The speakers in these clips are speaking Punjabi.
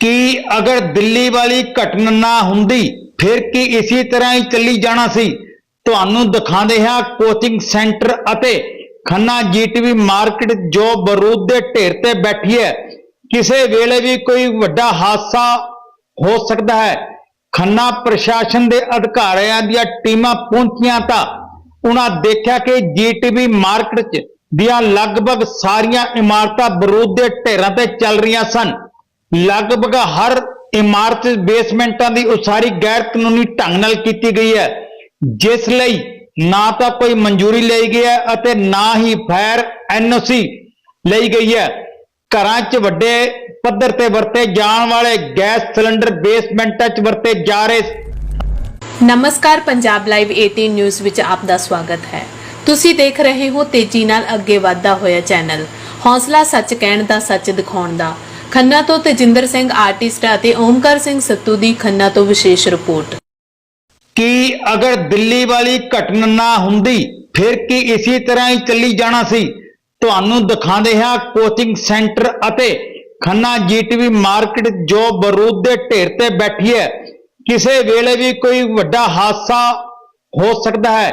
ਕਿ ਅਗਰ ਦਿੱਲੀ ਵਾਲੀ ਘਟਨਾ ਨਾ ਹੁੰਦੀ, ਫਿਰ ਕੀ ਇਸੇ ਤਰ੍ਹਾਂ ਹੀ ਚੱਲੀ ਜਾਣਾ ਸੀ? ਤੁਹਾਨੂੰ ਦਿਖਾਉਂਦੇ ਹਾਂ ਕੋਚਿੰਗ ਸੈਂਟਰ ਅਤੇ ਖੰਨਾ ਜੀਟੀਵੀ ਮਾਰਕੀਟ ਜੋ ਬਰੂਦ ਦੇ ਢੇਰ ਤੇ ਬੈਠੀ ਹੈ। ਕਿਸੇ ਵੇਲੇ ਵੀ ਕੋਈ ਵੱਡਾ ਹਾਦਸਾ ਹੋ ਸਕਦਾ ਹੈ। ਖੰਨਾ ਪ੍ਰਸ਼ਾਸਨ ਦੇ ਅਧਿਕਾਰੀਆਂ ਦੀਆਂ ਟੀਮਾਂ ਪਹੁੰਚੀਆਂ ਤਾਂ ਉਹਨਾਂ ਦੇਖਿਆ ਕਿ ਜੀਟੀਵੀ ਮਾਰਕੀਟ 'ਚ ਦੀਆਂ ਲਗਭਗ ਸਾਰੀਆਂ ਇਮਾਰਤਾਂ ਬਰੂਦ ਦੇ ਢੇਰਾਂ ਤੇ ਚੱਲ ਰਹੀਆਂ ਸਨ। ਲਗਭਗ ਹਰ ਇਮਾਰਤ ਬੇਸਮੈਂਟਾਂ ਦੀ ਉਸਾਰੀ ਗੈਰ ਕਾਨੂੰਨੀ ਢੰਗ ਨਾਲ ਕੀਤੀ ਗਈ ਹੈ। ਜਿਸ ਲਈ ਨਾ ਤਾਂ ਕੋਈ ਮਨਜ਼ੂਰੀ ਲਈ ਗਈ ਹੈ ਅਤੇ ਨਾ ਹੀ ਫਾਇਰ ਐਨਓਸੀ ਲਈ ਗਈ ਹੈ। ਘਰਾਂ 'ਚ ਵੱਡੇ ਪੱਧਰ ਤੇ ਵਰਤੇ ਜਾਣ ਵਾਲੇ ਗੈਸ ਸਿਲੰਡਰ ਬੇਸਮੈਂਟਾਂ 'ਚ ਵਰਤੇ ਜਾ ਰਹੇ ਨਮਸਕਾਰ, ਪੰਜਾਬ ਲਾਈਵ 18 ਨਿਊਜ਼ ਵਿੱਚ ਆਪ ਦਾ ਸਵਾਗਤ ਹੈ। ਤੁਸੀਂ ਦੇਖ ਰਹੇ ਹੋ ਤੇਜ਼ੀ ਨਾਲ ਅੱਗੇ ਵਧਦਾ ਹੋਇਆ ਚੈਨਲ। ਹੌਸਲਾ ਸੱਚ ਕਹਿਣ ਦਾ, ਸੱਚ ਦਿਖਾਉਣ ਦਾ। ਖੰਨਾ ਤੋਂ ਤੇਜਿੰਦਰ ਸਿੰਘ ਆਰਟਿਸਟ ਅਤੇ ਓਮਕਾਰ ਸਿੰਘ ਸੱਤੂ ਦੀ ਖੰਨਾ ਤੋਂ ਵਿਸ਼ੇਸ਼ ਰਿਪੋਰਟ। ਕਿ ਅਗਰ ਦਿੱਲੀ ਵਾਲੀ ਘਟਨਾ ਨਾ ਹੁੰਦੀ, ਫਿਰ ਕੀ ਇਸੇ ਤਰ੍ਹਾਂ ਹੀ ਚੱਲੀ ਜਾਣਾ ਸੀ? ਤੁਹਾਨੂੰ ਦਿਖਾਉਂਦੇ ਹਾਂ ਕੋਚਿੰਗ ਸੈਂਟਰ ਅਤੇ ਖੰਨਾ ਜੀਟੀਵੀ ਮਾਰਕੀਟ ਜੋ ਬਰੂਦ ਦੇ ਢੇਰ ਤੇ ਬੈਠੀ ਹੈ। ਕਿਸੇ ਵੇਲੇ ਵੀ ਕੋਈ ਵੱਡਾ ਹਾਦਸਾ ਹੋ ਸਕਦਾ ਹੈ।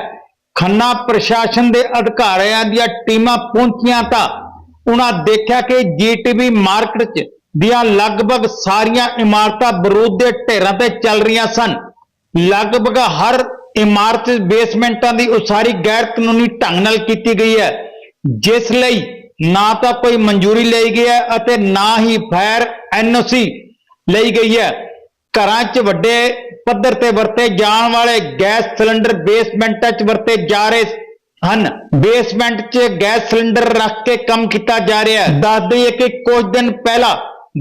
ਖੰਨਾ ਪ੍ਰਸ਼ਾਸਨ ਦੇ ਅਧਿਕਾਰੀਆਂ ਦੀਆਂ ਟੀਮਾਂ ਪਹੁੰਚੀਆਂ ਤਾਂ ਉਹਨਾਂ ਦੇਖਿਆ ਕਿ ਜੀਟੀਵੀ ਮਾਰਕੀਟ 'ਚ ਦੀਆਂ ਲਗਭਗ ਸਾਰੀਆਂ ਇਮਾਰਤਾਂ ਬਰੂਦ ਦੇ ਢੇਰਾਂ ਤੇ ਚੱਲ ਰਹੀਆਂ ਸਨ। ਲਗਭਗ ਹਰ ਇਮਾਰਤ ਬੇਸਮੈਂਟਾਂ ਦੀ ਉਸਾਰੀ ਗੈਰ ਕਾਨੂੰਨੀ ਢੰਗ ਨਾਲ ਕੀਤੀ ਗਈ ਹੈ। ਜਿਸ ਲਈ ਨਾ ਤਾਂ ਕੋਈ ਮਨਜ਼ੂਰੀ ਲਈ ਗਈ ਹੈ ਅਤੇ ਨਾ ਹੀ ਫਾਇਰ ਐਨਓਸੀ ਲਈ ਗਈ ਹੈ। ਘਰਾਂ 'ਚ ਵੱਡੇ ਪੱਧਰ ਤੇ ਵਰਤੇ ਜਾਣ ਵਾਲੇ ਗੈਸ ਸਿਲੰਡਰ ਬੇਸਮੈਂਟਾਂ 'ਚ ਵਰਤੇ ਜਾ ਰਹੇ ਹਨ। ਬੇਸਮੈਂਟ 'ਚ ਗੈਸ ਸਿਲੰਡਰ ਰੱਖ ਕੇ ਕੰਮ ਕੀਤਾ ਜਾ ਰਿਹਾ ਹੈ। ਦੱਸ ਦਈਏ ਕਿ ਕੁਝ ਦਿਨ ਪਹਿਲਾਂ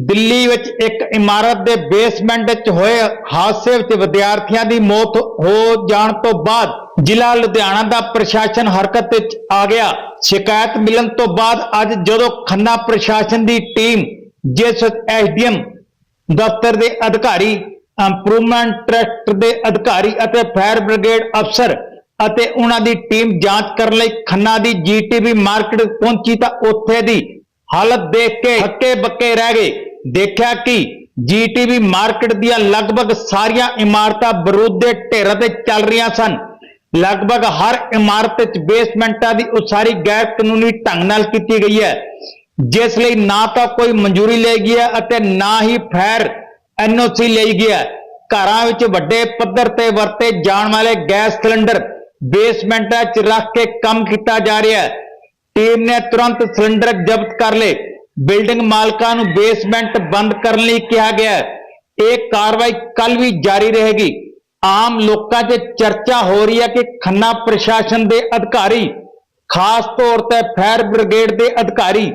ਦਿੱਲੀ ਵਿੱਚ ਇੱਕ ਇਮਾਰਤ ਦੇ ਬੇਸਮੈਂਟ ਵਿੱਚ ਹੋਏ ਹਾਦਸੇ ਵਿੱਚ ਵਿਦਿਆਰਥੀਆਂ ਦੀ ਮੌਤ ਹੋ ਜਾਣ ਤੋਂ ਬਾਅਦ ਜ਼ਿਲ੍ਹਾ ਲੁਧਿਆਣਾ ਦਾ ਪ੍ਰਸ਼ਾਸਨ ਹਰਕਤ ਵਿੱਚ ਆ ਗਿਆ। ਸ਼ਿਕਾਇਤ ਮਿਲਣ ਤੋਂ ਬਾਅਦ ਅੱਜ ਜਦੋਂ ਖੰਨਾ ਪ੍ਰਸ਼ਾਸਨ ਦੀ ਟੀਮ ਜਿਸ ਐਸਡੀਐਮ, ਦਫ਼ਤਰ ਦੇ ਅਧਿਕਾਰੀ ਇੰਪਰੂਵਮੈਂਟ ਟਰਸਟ ਦੇ ਅਧਿਕਾਰੀ ਅਤੇ ਫਾਇਰ ਬ੍ਰਿਗੇਡ ਅਫਸਰ ਅਤੇ ਉਹਨਾਂ ਦੀ ਟੀਮ ਜਾਂਚ ਕਰਨ ਲਈ ਖੰਨਾ ਦੀ ਜੀਟੀਵੀ ਮਾਰਕੀਟ ਪਹੁੰਚੀ ਤਾਂ ਉੱਥੇ ਦੀ ਹਾਲਤ ਦੇਖ ਕੇ ਹੱਕੇ ਬੱਕੇ ਰਹਿ ਗਏ। ਦੇਖਿਆ ਕਿ ਜੀਟੀਵੀ ਮਾਰਕੀਟ ਦੀਆਂ ਲਗਭਗ ਸਾਰੀਆਂ ਇਮਾਰਤਾਂ ਬਰੂਦ ਦੇ ਢੇਰਾਂ ਤੇ ਚੱਲ ਰਹੀਆਂ ਸਨ। ਲਗਭਗ ਹਰ ਇਮਾਰਤ ਵਿੱਚ ਬੇਸਮੈਂਟਾਂ ਦੀ ਉਸਾਰੀ ਗੈਰ ਕਾਨੂੰਨੀ ਢੰਗ ਨਾਲ ਕੀਤੀ ਗਈ ਹੈ। ਜਿਸ ਲਈ ਨਾ ਤਾਂ ਕੋਈ ਮਨਜ਼ੂਰੀ ਲਈ ਗਈ ਹੈ ਅਤੇ ਨਾ ਹੀ ਫਾਇਰ ਐਨਓਸੀ ਲਈ ਗਈ ਹੈ। ਘਰਾਂ ਵਿੱਚ ਵੱਡੇ ਪੱਧਰ ਤੇ ਵਰਤੇ ਜਾਣ ਵਾਲੇ ਗੈਸ ਸਿਲੰਡਰ ਬੇਸਮੈਂਟਾਂ 'ਚ ਰੱਖ ਕੇ ਕੰਮ ਕੀਤਾ ਜਾ ਰਿਹਾ ਹੈ। ਟੀਮ ਨੇ ਤੁਰੰਤ ਸਿਲੰਡਰ ਜ਼ਬਤ ਕਰ ਲਏ। ਬਿਲਡਿੰਗ ਮਾਲਕਾਂ ਨੂੰ ਬੇਸਮੈਂਟ ਬੰਦ ਕਰਨ ਲਈ ਕਿਹਾ ਗਿਆ ਹੈ। ਇਹ ਕਾਰਵਾਈ ਕੱਲ ਵੀ ਜਾਰੀ ਰਹੇਗੀ। ਆਮ ਲੋਕਾਂ 'ਚ ਚਰਚਾ ਹੋ ਰਹੀ ਹੈ ਕਿ ਖੰਨਾ ਪ੍ਰਸ਼ਾਸਨ ਦੇ ਅਧਿਕਾਰੀ, ਖਾਸ ਤੌਰ ਤੇ ਫਾਇਰ ਬ੍ਰਿਗੇਡ ਦੇ ਅਧਿਕਾਰੀ,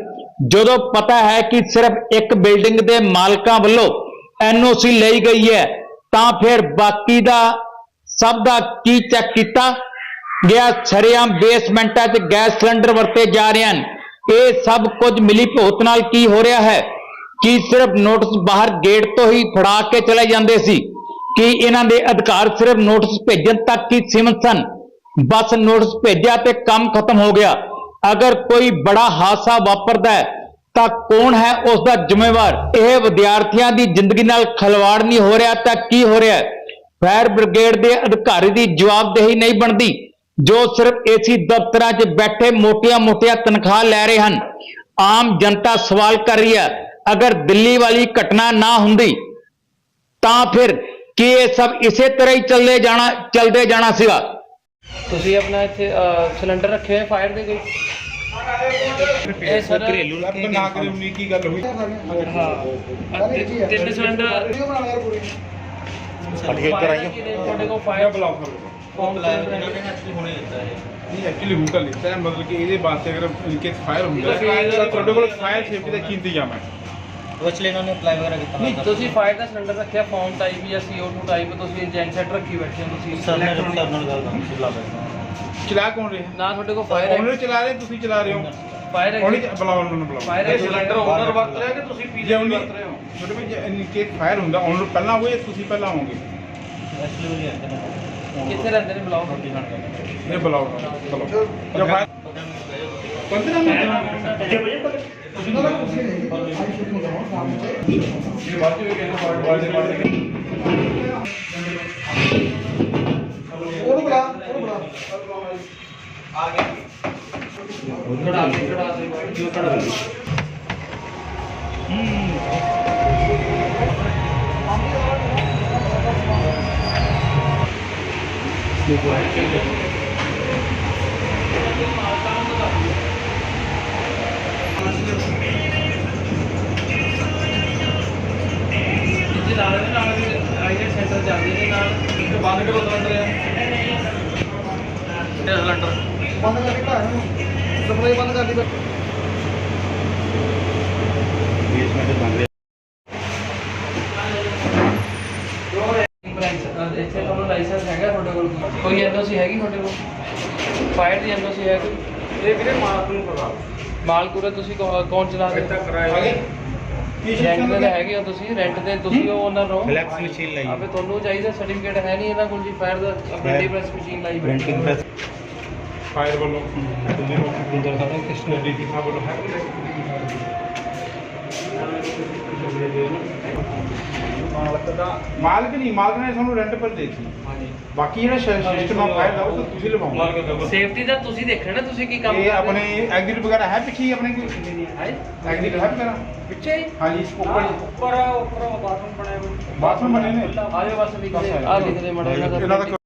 ਜਦੋਂ ਪਤਾ ਹੈ ਕਿ ਸਿਰਫ ਇੱਕ ਬਿਲਡਿੰਗ ਦੇ ਮਾਲਕਾਂ ਵੱਲੋਂ ਐਨਓਸੀ ਲਈ ਗਈ ਹੈ, ਤਾਂ ਫਿਰ ਬਾਕੀ ਦਾ, ਸਭ ਦਾ ਕੀ ਚੈੱਕ ਕੀਤਾ? ਗਿਆ ਛਰਿਆਮ ਬੇਸਮੈਂਟਾਂ 'ਚ ਗੈਸ ਸਿਲੰਡਰ ਵਰਤੇ ਜਾ ਰਹੇ ਹਨ। ਇਹ ਸਭ ਕੁਝ ਮਿਲੀ ਭੁਗਤ ਨਾਲ ਕੀ ਹੋ ਰਿਹਾ ਹੈ? ਕੀ ਸਿਰਫ ਨੋਟਿਸ ਬਾਹਰ ਗੇਟ ਤੋਂ ਹੀ ਫੜਾ ਕੇ ਚਲੇ ਜਾਂਦੇ ਸੀ? ਕਿ ਇਹਨਾਂ ਦੇ ਅਧਿਕਾਰ ਸਿਰਫ ਨੋਟਿਸ ਭੇਜਣ ਤੱਕ ਹੀ ਸੀਮਿਤ ਸਨ? ਬਸ ਨੋਟਿਸ ਭੇਜਿਆ ਤੇ ਕੰਮ ਖਤਮ ਹੋ ਗਿਆ। ਅਗਰ ਕੋਈ ਬੜਾ ਹਾਦਸਾ ਵਾਪਰਦਾ ਹੈ, ਤਾਂ ਕੌਣ ਹੈ ਉਸ ਦਾ ਜ਼ਿੰਮੇਵਾਰ? ਇਹ ਵਿਦਿਆਰਥੀਆਂ ਦੀ ਜ਼ਿੰਦਗੀ ਨਾਲ ਖਲਵਾੜ ਨਹੀਂ ਹੋ ਰਿਹਾ ਤਾਂ ਕੀ ਹੋ ਰਿਹਾ ਫਾਇਰ ਬ੍ਰਿਗੇਡ ਦੇ ਅਧਿਕਾਰੀ ਦੀ ਜਵਾਬਦੇਹੀ ਨਹੀਂ ਬਣਦੀ। ਜੋ ਸਿਰਫ ਏਸੀ ਦਫ਼ਤਰਾਂ 'ਚ ਬੈਠੇ ਮੋਟੀਆਂ-ਮੋਟੀਆਂ ਤਨਖਾਹ ਲੈ ਰਹੇ ਹਨ। ਆਮ ਜਨਤਾ ਸਵਾਲ ਕਰ ਰਹੀ ਹੈ ਅਗਰ ਦਿੱਲੀ ਵਾਲੀ ਘਟਨਾ ਨਾ ਹੁੰਦੀ ਤਾਂ ਫਿਰ ਕੀ ਇਹ ਸਭ ਇਸੇ ਤਰ੍ਹਾਂ ਹੀ ਚੱਲਦੇ ਜਾਣਾ ਚੱਲਦੇ ਜਾਣਾ ਸੀਗਾ? ਤੁਸੀਂ ਆਪਣਾ ਇੱਥੇ ਸਿਲੰਡਰ ਰੱਖੇ ਹੋਏ ਫਾਇਰ ਦੇ ਕੋਈ? ਇਹ ਸਰ ਘਰੇਲੂ ਨਾ ਕਰੇ ਉਨੀ ਕੀ ਗੱਲ ਹੋਈ? ਹਾਂ। ਤਿੰਨ- ਸਿਲੰਡਰ ਸਾਡੇ ਇੱਧਰ ਆਈਓ ਤੁਹਾਡੇ ਕੋਲ ਫਾਇਰ ਫਾਇਰ ਬਲਾਕ ਕਰੋ। ਫੋਨ ਲਾਇਆ ਨਹੀਂ ਐਕਚੁਅਲੀ ਹੁਣ ਕਰ ਲਿੱਤਾ ਹੈ ਮਤਲਬ ਕਿ ਇਹਦੇ ਵਾਸਤੇ ਅਗਰ ਇਨਕੇ ਫਾਇਰ ਹੁੰਦਾ ਤਾਂ ਹੈ ਤਾਂ ਤੁਹਾਡੇ ਕੋਲ ਫਾਇਰ ਸੇਫਟੀ ਦਾ ਕੀ ਇੰਤਜ਼ਾਮ ਹੈ? ਵਿੱਚ ਲਈ ਇਹਨਾਂ ਨੇ ਅਪਲਾਈ ਵਗੈਰਾ ਕੀਤਾ ਨਹੀਂ ਤੁਸੀਂ ਫਾਇਰ ਦਾ ਸਿਲੰਡਰ ਰੱਖਿਆ ਫੋਨ ਟਾਈਪ ਜਾਂ CO2 ਟਾਈਪ ਤੁਸੀਂ ਜੈਨ ਸੈਟ ਰੱਖੀ ਬੈਠੇ ਹੋ ਤੁਸੀਂ ਸਰ ਨਾਲ ਗੱਲ ਕਰਨੀ ਸੀ ਲਾ ਬੈਠਾ ਚਲਾ ਕੌਣ ਰਿਹਾ? ਨਾ ਤੁਹਾਡੇ ਕੋਲ ਫਾਇਰ ਓਨਰ ਚਲਾ ਰਹੇ ਤੁਸੀਂ ਚਲਾ ਰਹੇ ਹੋ? ਫਾਇਰ ਉਹਨੇ ਬੁਲਾਓ ਉਹਨਾਂ ਨੂੰ ਬੁਲਾਓ। ਫਾਇਰ ਸਿਲੰਡਰ ਓਨਰ ਵਰਤ ਰਿਹਾ ਕਿ ਤੁਸੀਂ ਜੇ ਉਹਨੇ ਤੁਹਾਡੇ ਵਿੱਚ ਇਨਕੇ ਫਾਇਰ ਹੁੰਦਾ ਓਨਰ ਪਹਿਲਾਂ ਹੋਏ ਤੁਸੀਂ ਪਹਿਲਾਂ ਹੋਵੋਗੇ। ਐਕਚੁਅਲੀ ਵੀ ਆਂਦੇ ਨੇ ਕਿੱਥੇ ਰਹਿੰਦੇ ਨੇ? ਗਏ ਇਹ ਬੁਲਾਓ ਚਲੋ ਜੇ ਫਾਇਰ 15 ਮਿੰਟ ਤੁਸੀਂ ਨਾ ਤੁਸੀਂ ਇਹ ਬਾਅਦ ਵਿੱਚ ਕਹਿੰਦੇ ਫਾਰਵਰਡ ਵਾਲੇ ਦੇ ਬਾਅਦ ਚੜਾ ਦੇ ਚੜਾ ਦੇ ਜੋ ਚੜਾ ਦੇ ਜਿੱਥੇ ਨਾਲ ਦੇ ਨਾਲ ਆਈਲੈਟ ਸੈਂਟਰ ਜਾਂਦੇ ਨੇ ਨਾਲ ਇੱਕ ਬੰਦ ਕਰੋ ਸਿਲੰਡਰ ਆ ਇਹ ਸਿਲੰਡਰ ਲਾਇਸੈਂਸ ਇੱਥੇ ਤੁਹਾਨੂੰ ਲਾਇਸੈਂਸ ਹੈਗਾ ਤੁਹਾਡੇ ਕੋਲ ਕੋਈ ਐਨਓਸੀ ਹੈਗੀ ਤੁਹਾਡੇ ਕੋਲ ਫਾਇਰ ਦੀ ਐਨਓਸੀ ਹੈ ਕੋਈ? ਇਹ ਵੀਰੇ ਮਾਲਕ ਨੂੰ ਪਤਾ। ਮਾਲਕੂਰੇ ਤੁਸੀਂ ਕੌ- ਕੌਣ ਚਲਾ ਰਹੇ ਹੋ? ਆਗੇ ਰੈਂਟ ਤੇ ਹੈਗੇ ਹੋ ਤੁਸੀਂ? ਰੈਂਟ ਤੇ ਤੁਸੀਂ ਉਹ ਓਨਰ ਹੋ? ਫਲੈਕਸ ਮਸ਼ੀਨ ਲਈ। ਆਪੇ ਤੁਹਾਨੂੰ ਚਾਹੀਦਾ ਸਰਟੀਫਿਕੇਟ ਹੈ ਨਹੀਂ ਇਹਨਾਂ ਕੋਲ ਜੀ ਫਾਇਰ ਦਾ ਪ੍ਰਿੰਟਿੰਗ ਪ੍ਰੈਸ ਮਸ਼ੀਨ ਲਾਈ। ਬੈਠੀ ਪ੍ਰਿੰਟਿੰਗ ਪ੍ਰੈਸ ਫਾਇਰ ਵੱਲੋਂ ਤੁਸੀਂ ਨੂੰ ਅੰਦਰ ਸਾਡੇ ਕਿਸ ਡੀਸੀ ਸਾਹਿਬ ਵੱਲੋਂ ਹੈ? ਮਾਲਕ ਨਹੀਂ ਮਾਲਕ ਨੇ ਤੁਹਾਨੂੰ ਰੈਂਟ ਪਰ ਦੇਤੀ ਬਾਕੀ ਜਿਹੜਾ ਸਿਸਟਮ ਆ ਫਾਇਰ ਦਾ ਉਹ ਤਾਂ ਤੁਸੀਂ ਲਵਾਉਂਗੇ ਸੇਫਟੀ ਦਾ ਤੁਸੀਂ ਦੇਖਣਾ ਨਾ ਤੁਸੀਂ ਕੀ ਕੰਮ ਇਹ ਆਪਣੇ ਐਗਜ਼ਿਟ ਵਗੈਰਾ ਹੈ ਪਿੱਛੇ ਹੀ ਆਪਣੇ ਕੋਈ? ਹੈ ਐਗਜ਼ਿਟ ਹੈ ਵਗੈਰਾ ਪਿੱਛੇ ਹੀ? ਹਾਂਜੀ ਉੱਪਰ ਹੀ। ਉੱਪਰ ਉੱਪਰ ਬਾਥਰੂਮ ਬਣਾਇਆ ਹੋਇਆ। ਬਾਥਰੂਮ ਬਣੇ ਨੇ? ਆ ਜਾਓ ਬਸ ਲਿਖਦੇ ਆ ਲਿਖਦੇ ਮੜਾ ਦਾ ਇਹਨਾਂ ਦਾ